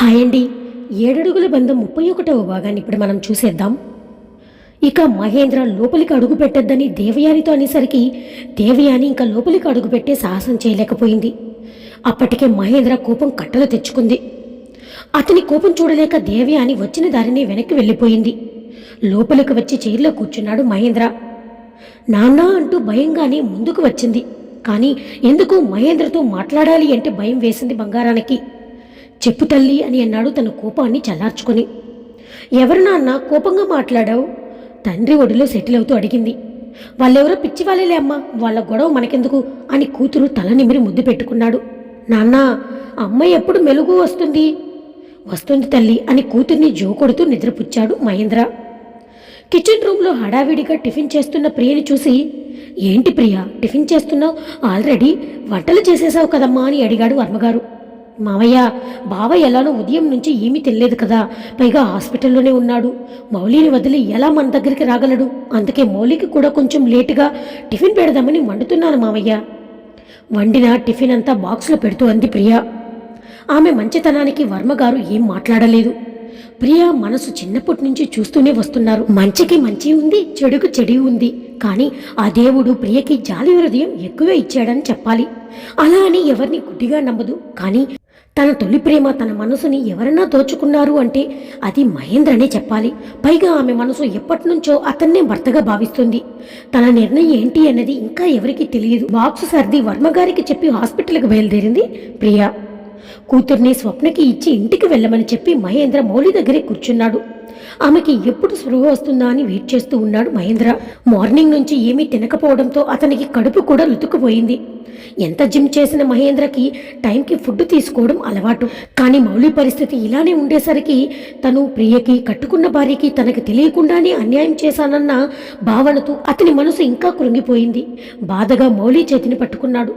Hi అండి ఏడడుగుల బంధం ముప్పై ఒకటవ భాగాన్ని ఇప్పుడు మనం చూసేద్దాం. ఇక మహేంద్ర లోపలికి అడుగు పెట్టొద్దని దేవయానితో అనేసరికి దేవయాని ఇంకా లోపలికి అడుగు పెట్టే సాహసం చేయలేకపోయింది. అప్పటికే మహేంద్ర కోపం కట్టలు తెచ్చుకుంది. అతని కోపం చూడలేక దేవయాని వచ్చిన దారిని వెనక్కి వెళ్ళిపోయింది. లోపలికి వచ్చి చైర్లో కూర్చున్నాడు మహేంద్ర. నాన్నా అంటూ భయంగానే ముందుకు వచ్చింది. కానీ ఎందుకు మహేంద్రతో మాట్లాడాలి అంటే భయం వేసింది బంగారానికి. చెప్పు తల్లి అని అన్నాడు తన కోపాన్ని చల్లార్చుకొని. ఎవరు నాన్న కోపంగా మాట్లాడావు? తండ్రి ఒడిలో సెటిల్ అవుతూ అడిగింది. వాళ్ళెవరో పిచ్చి వాళ్ళేలే అమ్మ వాళ్ళ గొడవ మనకెందుకు అని కూతురు తల నిమిరి ముద్దు పెట్టుకున్నాడు. నాన్న అమ్మ ఎప్పుడు మెలుగు వస్తుంది? వస్తుంది తల్లి అని కూతుర్ని జోకొడుతూ నిద్రపుచ్చాడు మహేంద్ర. కిచెన్ రూమ్లో హడావిడిగా టిఫిన్ చేస్తున్న ప్రియని చూసి ఏంటి ప్రియ టిఫిన్ చేస్తున్నావు? ఆల్రెడీ వంటలు చేసేసావు కదమ్మా అని అడిగాడు వర్మగారు. మావయ్య బావ ఎలానో ఉదయం నుంచి ఏమీ తెలియలేదు కదా. పైగా హాస్పిటల్లోనే ఉన్నాడు. మౌలిని వదిలి ఎలా మన దగ్గరికి రాగలడు? అందుకే మౌలికి కూడా కొంచెం లేటుగా టిఫిన్ పెడదామని వండుతున్నాను మావయ్య. వండిన టిఫిన్ అంతా బాక్స్లో పెడుతూ అంది ప్రియ. ఆమె మంచితనానికి వర్మగారు ఏం మాట్లాడలేదు. ప్రియ మనసు చిన్నప్పటి నుంచి చూస్తూనే వస్తున్నారు. మంచికి మంచి ఉంది చెడుకు చెడి ఉంది. కానీ ఆ దేవుడు ప్రియకి జాలి హృదయం ఎక్కువే ఇచ్చాడని చెప్పాలి. అలా అని ఎవరిని గుడ్డిగా నమ్మదు. కానీ తన తొలి ప్రేమ తన మనసుని ఎవరన్నా దోచుకున్నారు అంటే అది మహేంద్రనే చెప్పాలి. పైగా ఆమె మనసు ఎప్పటి నుంచో అతన్నే భర్తగా భావిస్తుంది. తన నిర్ణయం ఏంటి అన్నది ఇంకా ఎవరికీ తెలియదు. బాక్స్ సర్ది వర్మగారికి చెప్పి హాస్పిటల్కి బయలుదేరింది ప్రియా. కూతుర్ని స్వప్నకి ఇచ్చి ఇంటికి వెళ్ళమని చెప్పి మహేంద్ర మౌలి దగ్గరే కూర్చున్నాడు. ఆమెకి ఎప్పుడు స్పృహ వస్తుందా అని వెయిట్ చేస్తూ ఉన్నాడు మహేంద్ర. మార్నింగ్ నుంచి ఏమీ తినకపోవడంతో అతనికి కడుపు కూడా లుతుకుపోయింది ఎంత జిమ్ చేసిన మహేంద్రకి టైంకి ఫుడ్ తీసుకోవడం అలవాటు. కానీ మౌలి పరిస్థితి ఇలానే ఉండేసరికి తను ప్రియకి కట్టుకున్న భార్యకి తనకు తెలియకుండానే అన్యాయం చేశానన్న భావనతో అతని మనసు ఇంకా కృంగిపోయింది. బాధగా మౌలి చేతిని పట్టుకున్నాడు.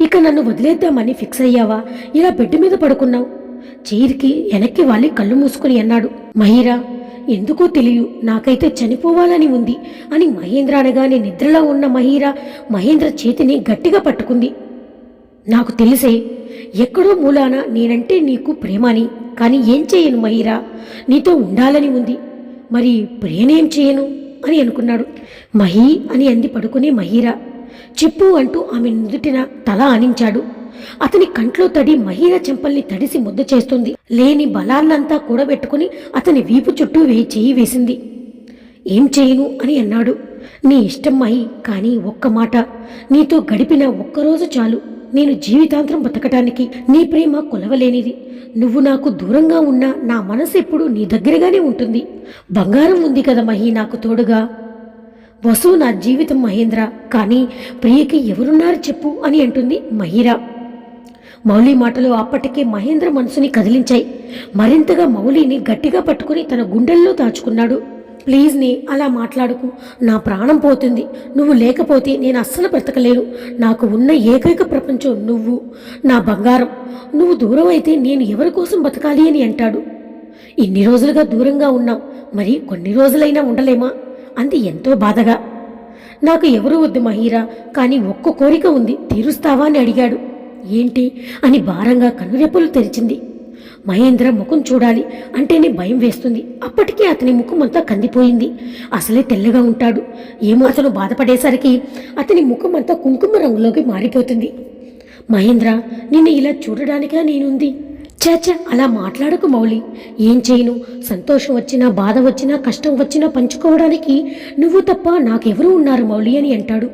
ఇక నన్ను వదిలేద్దామని ఫిక్స్ అయ్యావా? ఇలా బెడ్ మీద పడుకున్నావు. చీరికి వెనక్కి వాలి కళ్ళు మూసుకుని అన్నాడు. మహిరా ఎందుకో తెలియదు. నాకైతే చనిపోవాలని ఉంది అని మహేంద్ర అనగానే నిద్రలో ఉన్న మహీరా మహేంద్ర చేతిని గట్టిగా పట్టుకుంది. నాకు తెలిసే ఎక్కడో మూలాన నేనంటే నీకు ప్రేమని కానీ ఏం చేయను మహీరా? నీతో ఉండాలని ఉంది. మరి ప్రేనేం చేయను? అని అనుకున్నాడు. మహి అని అంది పడుకునే మహీరా. చెప్పు అంటూ ఆమె నుదుటిన తల ఆనించాడు. అతని కంట్లో తడి మహీర చెంపల్ని తడిసి ముద్ద చేస్తుంది. లేని బలాన్నంతా కూడబెట్టుకుని అతని వీపు చుట్టూ వే చేయి వేసింది. ఏం చేయను? అని అన్నాడు. నీ ఇష్టం మహి కానీ ఒక్క మాట. నీతో గడిపిన ఒక్కరోజు చాలు. నేను జీవితాంతరం బతకటానికి నీ ప్రేమ కొలవలేనిది. నువ్వు నాకు దూరంగా ఉన్నా నా మనసు ఎప్పుడు నీ దగ్గరగానే ఉంటుంది. బంగారం ఉంది కదా మహి నాకు తోడుగా. వసు నా జీవితం మహేంద్ర కానీ ప్రియకి ఎవరున్నారు చెప్పు అని అంటుంది మహిరా. మౌలి మాటలు అప్పటికే మహేంద్ర మనసుని కదిలించాయి. మరింతగా మౌలిని గట్టిగా పట్టుకుని తన గుండెల్లో దాచుకున్నాడు. ప్లీజ్ని అలా మాట్లాడుకు. నా ప్రాణం పోతుంది. నువ్వు లేకపోతే నేను అస్సలు బ్రతకలేను. నాకు ఉన్న ఏకైక ప్రపంచం నువ్వు. నా బంగారం. నువ్వు దూరం అయితే నేను ఎవరి కోసం బతకాలి అని అంటాడు. ఇన్ని రోజులుగా దూరంగా ఉన్నాం. మరి కొన్ని రోజులైనా ఉండలేమా? అంది ఎంతో బాధగా. నాకు ఎవరూ వద్దు మహీరా. కానీ ఒక్క కోరిక ఉంది. తీరుస్తావా? అని అడిగాడు. ఏంటి అని భారంగా కనురెప్పలు తెరిచింది. మహేంద్ర ముఖం చూడాలి అంటేనే భయం వేస్తుంది. అప్పటికే అతని ముఖం అంతా కందిపోయింది. అసలే తెల్లగా ఉంటాడు. ఏమో అతను బాధపడేసరికి అతని ముఖం అంతా కుంకుమ రంగులోకి మారిపోతుంది. మహేంద్ర నిన్ను ఇలా చూడడానికా నేనుంది? చాచా అలా మాట్లాడకు మౌలి ఏం చేయను? సంతోషం వచ్చినా బాధ వచ్చినా కష్టం వచ్చినా పంచుకోవడానికి నువ్వు తప్ప నాకెవరూ ఉన్నారు మౌలి అని అంటాడు.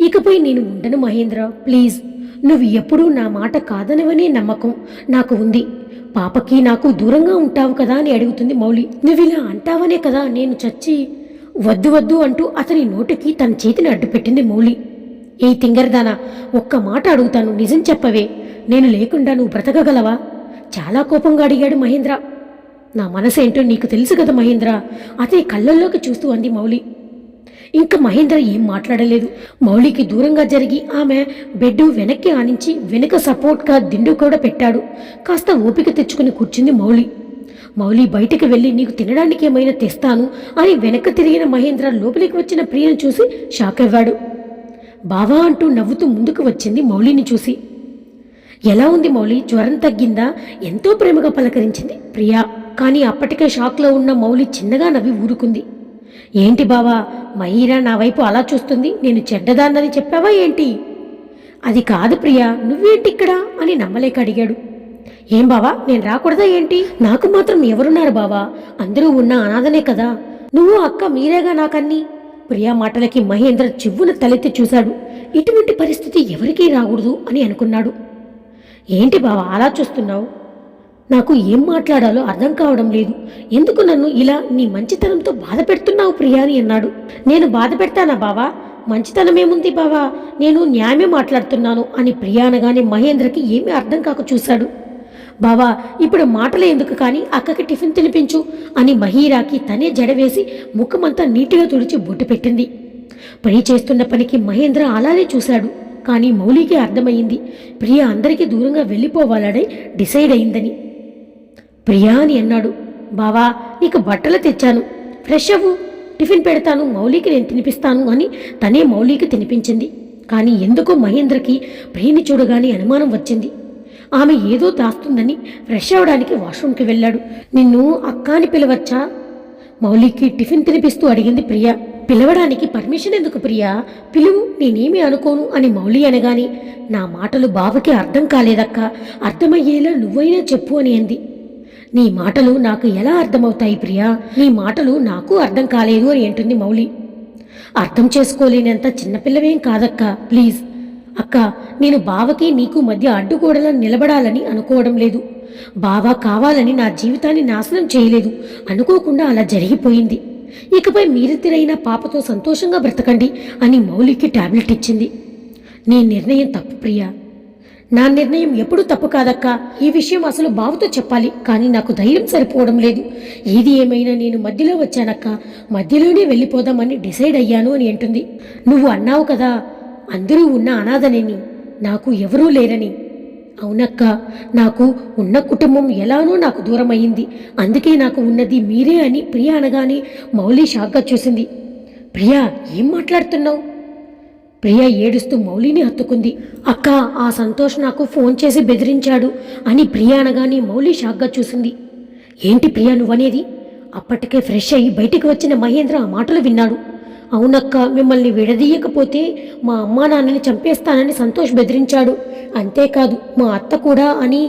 ఇకపై నేను ఉండను మహేంద్ర ప్లీజ్. నువ్వు ఎప్పుడూ నా మాట కాదనవనే నమ్మకం నాకు ఉంది. పాపకి నాకు దూరంగా ఉంటావు కదా అని అడుగుతుంది మౌలి నువ్విలా అంటావనే కదా నేను చచ్చి వద్దు వద్దు అంటూ అతని నోటికి తన చేతిని అడ్డుపెట్టింది మౌలి ఏ తింగరదానా ఒక్క మాట అడుగుతాను నిజం చెప్పవే. నేను లేకుండా నువ్వు బ్రతకగలవా? చాలా కోపంగా అడిగాడు మహేంద్ర. నా మనసేంటో నీకు తెలుసు కదా మహేంద్ర. అతని కళ్ళల్లోకి చూస్తూ అంది మౌలి ఇంకా మహేంద్ర ఏం మాట్లాడలేదు. మౌలికి దూరంగా జరిగి ఆమె బెడ్ వెనక్కి ఆనించి వెనుక సపోర్ట్గా దిండు కూడా పెట్టాడు. కాస్త ఓపిక తెచ్చుకుని కూర్చుంది మౌలి మౌలి బయటికి వెళ్ళి నీకు తినడానికి ఏమైనా తెస్తాను అని వెనక్కి తిరిగిన మహేంద్ర లోపలికి వచ్చిన ప్రియను చూసి షాక్ అవ్వాడు. బావా అంటూ నవ్వుతూ ముందుకు వచ్చింది మౌలిని చూసి. ఎలా ఉంది మౌలి జ్వరం తగ్గిందా? ఎంతో ప్రేమగా పలకరించింది ప్రియా. కానీ అప్పటికే షాక్లో ఉన్న మౌలి చిన్నగా నవ్వి ఊరుకుంది. ఏంటి బావా మహీరా నా వైపు అలా చూస్తుంది? నేను చెడ్డదాన్నని చెప్పావా ఏంటి? అది కాదు ప్రియా నువ్వేంటి ఇక్కడ? అని నమ్మలేక అడిగాడు. ఏం బావా నేను రాకూడదా ఏంటి? నాకు మాత్రం ఎవరున్నారు బావా? అందరూ ఉన్న అనాథనే కదా. నువ్వు అక్క మీరేగా నాకన్నీ? ప్రియా మాటలకి మహేంద్ర చివ్వున తలెత్తి చూశాడు. ఇటువంటి పరిస్థితి ఎవరికీ రాకూడదు అని అనుకున్నాడు. ఏంటి బావా అలా చూస్తున్నావు? నాకు ఏం మాట్లాడాలో అర్థం కావడం లేదు. ఎందుకు నన్ను ఇలా నీ మంచితనంతో బాధ పెడుతున్నావు ప్రియా అని అన్నాడు. నేను బాధ పెడతానా బావా? మంచితనమేముంది బావా? నేను న్యాయమే మాట్లాడుతున్నాను అని ప్రియా అనగానే మహేంద్రకి ఏమీ అర్థం కాక చూశాడు. బావా ఇప్పుడు మాటలే ఎందుకు కానీ అక్కకి టిఫిన్ తినిపించు అని మహీరాకి తనే జడవేసి ముఖమంతా నీటిగా తుడిచి బొట్టు పెట్టింది. పని చేస్తున్న పనికి మహేంద్ర అలానే చూశాడు. కానీ మౌలికి అర్థమైంది. ప్రియ అందరికీ దూరంగా వెళ్ళిపోవాలని డిసైడ్ అయిందని. ప్రియా అని అన్నాడు. బావా నీకు బట్టలు తెచ్చాను. ఫ్రెష్ అవ్వు. టిఫిన్ పెడతాను మౌలికి నేను తినిపిస్తాను అని తనే మౌలికి తినిపించింది. కానీ ఎందుకో మహేంద్రకి ప్రియని చూడగానే అనుమానం వచ్చింది. ఆమె ఏదో దాస్తుందని ఫ్రెష్ అవ్వడానికి వాష్రూమ్కి వెళ్ళాడు. నిన్ను అక్కాని పిలవచ్చా? మౌలికి టిఫిన్ తినిపిస్తూ అడిగింది ప్రియ. పిలవడానికి పర్మిషన్ ఎందుకు ప్రియా? పిలువు నేనేమి అనుకోను అని మౌలి అనగాని నా మాటలు బావకి అర్థం కాలేదక్క. అర్థమయ్యేలా నువ్వైనా చెప్పు అని అంది. నీ మాటలు నాకు ఎలా అర్థమవుతాయి ప్రియా? నీ మాటలు నాకు అర్థం కాలేదు అని అంటుంది మౌలి. అర్థం చేసుకోలేనంత చిన్నపిల్లవేం కాదక్క ప్లీజ్. అక్క నేను బావకి నీకు మధ్య అడ్డుగోడలను నిలబడాలని అనుకోవడం లేదు. బావ కావాలని నా జీవితాన్ని నాశనం చేయలేదు. అనుకోకుండా అలా జరిగిపోయింది. ఇకపై మీరిద్దరైనా పాపతో సంతోషంగా బ్రతకండి అని మౌలికి టాబ్లెట్ ఇచ్చింది. నీ నిర్ణయం తప్పు ప్రియా. నా నిర్ణయం ఎప్పుడూ తప్పు కాదక్కా. ఈ విషయం అసలు బావతో చెప్పాలి కానీ నాకు ధైర్యం సరిపోవడం లేదు. ఏది ఏమైనా నేను మధ్యలో వచ్చానక్క. మధ్యలోనే వెళ్ళిపోదామని డిసైడ్ అయ్యాను అని అంటుంది. నువ్వు అన్నావు కదా అందరూ ఉన్న అనాథనేని నాకు ఎవరూ లేరని. అవునక్క నాకు ఉన్న కుటుంబం ఎలానో నాకు దూరం అయింది అందుకే నాకు ఉన్నది మీరే అని ప్రియా అనగానే మౌలి షాక్గా చూసింది. ప్రియా ఏం మాట్లాడుతున్నావు? ప్రియ ఏడుస్తూ మౌలిని హత్తుకుంది. అక్క ఆ సంతోష్ నాకు ఫోన్ చేసి బెదిరించాడు అని ప్రియ అనగానే మౌలి షాక్గా చూసింది. ఏంటి ప్రియ నువ్వనేది? అప్పటికే ఫ్రెష్ అయ్యి బయటికి వచ్చిన మహేంద్ర ఆ మాటలు విన్నాడు. అవునక్క మిమ్మల్ని విడదీయకపోతే మా అమ్మా నాన్నని చంపేస్తానని సంతోష్ బెదిరించాడు. అంతేకాదు మా అత్త కూడా అని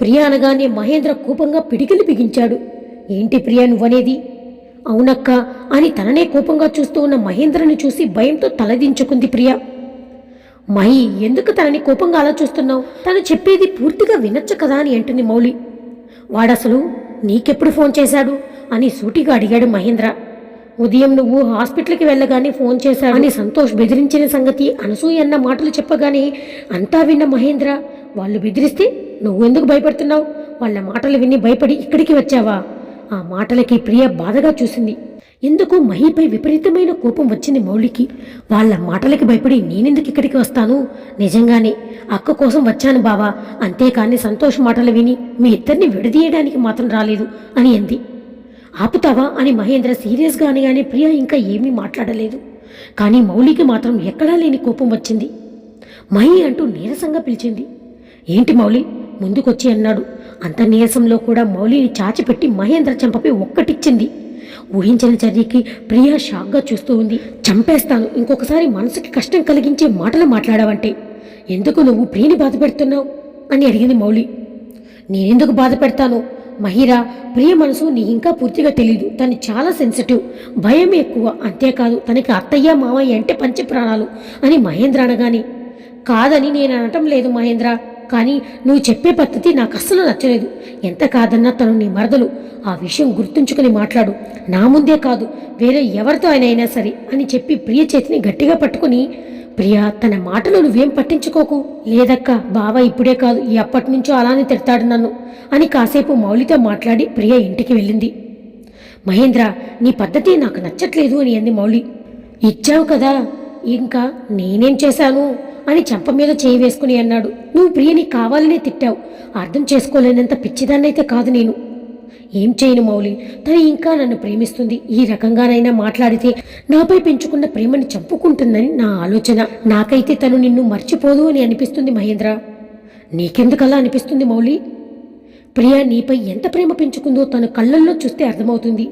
ప్రియ అనగానే మహేంద్ర కోపంగా పిడికిలు బిగించాడు. ఏంటి ప్రియ నువ్వనేది? అవునక్క అని తననే కోపంగా చూస్తూ ఉన్న మహేంద్రని చూసి భయంతో తలదించుకుంది ప్రియ. మహి ఎందుకు తనని కోపంగా అలా చూస్తున్నావు? తను చెప్పేది పూర్తిగా వినొచ్చు కదా అని అంటుంది మౌలి వాడసలు నీకెప్పుడు ఫోన్ చేశాడు? అని సూటిగా అడిగాడు మహేంద్ర. ఉదయం నువ్వు హాస్పిటల్కి వెళ్ళగానే ఫోన్ చేశాడు. అని సంతోష్ బెదిరించిన సంగతి అనసూయ అన్న మాటలు చెప్పగానే అంతా విన్న మహేంద్ర వాళ్ళు బెదిరిస్తే నువ్వెందుకు భయపడుతున్నావు? వాళ్ళ మాటలు విని భయపడి ఇక్కడికి వచ్చావా? ఆ మాటలకి ప్రియ బాధగా చూసింది. ఎందుకు మహిపై విపరీతమైన కోపం వచ్చింది మౌలికి వాళ్ళ మాటలకి భయపడి నేనెందుకు ఇక్కడికి వస్తాను? నిజంగానే అక్క కోసం వచ్చాను బావా. అంతేకాని సంతోష్ మాటలు విని మీ ఇద్దరిని విడదీయడానికి మాత్రం రాలేదు అని అంది. ఆపుతావా అని మహేంద్ర సీరియస్గా అనగానే ప్రియ ఇంకా ఏమీ మాట్లాడలేదు. కానీ మౌలికి మాత్రం ఎక్కడా లేని కోపం వచ్చింది. మహి అంటూ నీరసంగా పిలిచింది. ఏంటి మౌలి ముందుకొచ్చి అన్నాడు. అంత నీరసంలో కూడా మౌలిని చాచిపెట్టి మహేంద్ర చెంపపై ఒక్కటిచ్చింది. ఊహించిన చర్యకి ప్రియా షాక్గా చూస్తూ ఉంది. చంపేస్తాను ఇంకొకసారి మనసుకి కష్టం కలిగించే మాటలు మాట్లాడావంటే. ఎందుకు నువ్వు ప్రియని బాధ పెడుతున్నావు? అని అడిగింది మౌలి. నేనెందుకు బాధ పెడతాను? మహిరా ప్రియ మనసు నీ ఇంకా పూర్తిగా తెలియదు తను చాలా సెన్సిటివ్ భయం ఎక్కువ. అంతేకాదు తనకి అత్తయ్య మావయ్య అంటే పంచి ప్రాణాలు అని మహేంద్ర అనగాని. కాదని నేను అనటం లేదు మహేంద్ర. కానీ నువ్వు చెప్పే పద్ధతి నాకు అస్సలు నచ్చలేదు. ఎంత కాదన్నా తను నీ మరదలు. ఆ విషయం గుర్తుంచుకుని మాట్లాడు. నా ముందే కాదు వేరే ఎవరితో ఆయన అయినా సరే అని చెప్పి ప్రియ చేతిని గట్టిగా పట్టుకుని ప్రియ తన మాటలు నువ్వేం పట్టించుకోకు. లేదక్క బావ ఇప్పుడే కాదు ఎప్పటి నుంచో అలానే తిడతాడు నన్ను అని కాసేపు మౌలితో మాట్లాడి ప్రియ ఇంటికి వెళ్ళింది. మహేంద్ర నీ పద్ధతి నాకు నచ్చట్లేదు అని అంది మౌలి ఇచ్చావు కదా ఇంకా నేనేం చేశాను? అని చెంప మీద చేయి వేసుకుని అన్నాడు. నువ్వు ప్రియని కావాలనే తిట్టావు. అర్థం చేసుకోలేనంత పిచ్చిదాన్నైతే కాదు నేను. ఏం చేయను మౌలి. తను ఇంకా నన్ను ప్రేమిస్తుంది. ఈ రకంగానైనా మాట్లాడితే నాపై పెంచుకున్న ప్రేమని చంపుకుంటుందని నా ఆలోచన. నాకైతే తను నిన్ను మర్చిపోదు అని అనిపిస్తుంది మహేంద్ర. నీకెందుకలా అనిపిస్తుంది మౌలి? ప్రియా నీపై ఎంత ప్రేమ పెంచుకుందో తన కళ్ళల్లో చూస్తే అర్థమవుతుంది.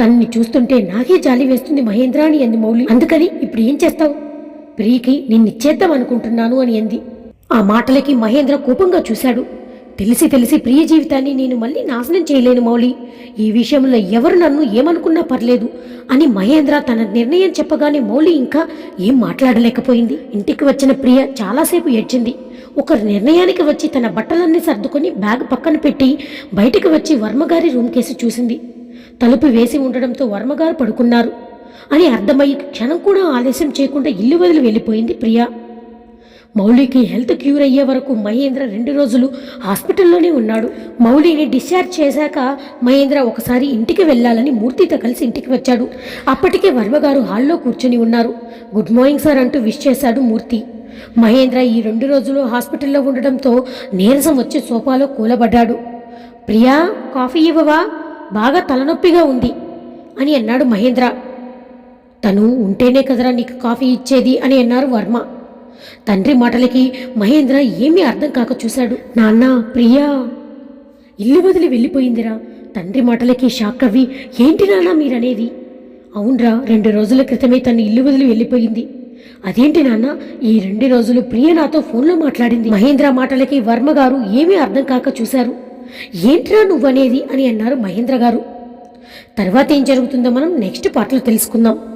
తనని చూస్తుంటే నాకే జాలి వేస్తుంది మహేంద్ర అని అంది మౌలి. అందుకని ఇప్పుడు ఏం చేస్తావు? ప్రియకి నిన్నిచ్చేద్దాం అనుకుంటున్నాను అని అంది. ఆ మాటలకి మహేంద్ర కోపంగా చూశాడు. తెలిసి తెలిసి ప్రియ జీవితాన్ని నేను మళ్ళీ నాశనం చేయలేను మౌలి ఈ విషయంలో ఎవరు నన్ను ఏమనుకున్నా పర్లేదు అని మహేంద్ర తన నిర్ణయం చెప్పగానే మౌలి ఇంకా ఏం మాట్లాడలేకపోయింది. ఇంటికి వచ్చిన ప్రియ చాలాసేపు ఏడ్చింది. ఒక నిర్ణయానికి వచ్చి తన బట్టలన్నీ సర్దుకొని బ్యాగ్ పక్కన పెట్టి బయటికి వచ్చి వర్మగారి రూమ్ కేసి చూసింది. తలుపు వేసి ఉండడంతో వర్మగారు పడుకున్నారు. అని అర్థమయ్యి క్షణం కూడా ఆలస్యం చేయకుండా ఇల్లు వదిలి వెళ్ళిపోయింది ప్రియా. మౌలికి హెల్త్ క్యూర్ అయ్యే వరకు మహేంద్ర రెండు రోజులు హాస్పిటల్లోనే ఉన్నాడు. మౌలిని డిశ్చార్జ్ చేశాక మహేంద్ర ఒకసారి ఇంటికి వెళ్ళాలని మూర్తితో కలిసి ఇంటికి వచ్చాడు. అప్పటికే వర్మగారు హాల్లో కూర్చొని ఉన్నారు. గుడ్ మార్నింగ్ సార్ అంటూ విష్ చేశాడు మూర్తి. మహేంద్ర ఈ రెండు రోజులు హాస్పిటల్లో ఉండడంతో నీరసం వచ్చి సోఫాలో కూలబడ్డాడు. ప్రియా కాఫీ ఇవ్వవా? బాగా తలనొప్పిగా ఉంది అని అన్నాడు మహేంద్ర. తను ఉంటేనే కదరా నీకు కాఫీ ఇచ్చేది అని అన్నారు వర్మ. తండ్రి మాటలకి మహేంద్ర ఏమీ అర్థం కాక చూశాడు. నాన్న ప్రియా! ఇల్లు వదిలి వెళ్ళిపోయిందిరా. తండ్రి మాటలకి షాక్ అవ్వి ఏంటి నాన్న మీరనేది? అవునరా రెండు రోజుల క్రితమే తను ఇల్లు వదిలి వెళ్ళిపోయింది. అదేంటి నాన్న? ఈ రెండు రోజులు ప్రియ నాతో ఫోన్లో మాట్లాడింది. మహేంద్ర మాటలకి వర్మ గారు ఏమీ అర్థం కాక చూశారు. ఏంట్రా నువ్వనేది? అని అన్నారు మహేంద్ర గారు. తర్వాత ఏం జరుగుతుందో మనం నెక్స్ట్ పాటలో తెలుసుకుందాం.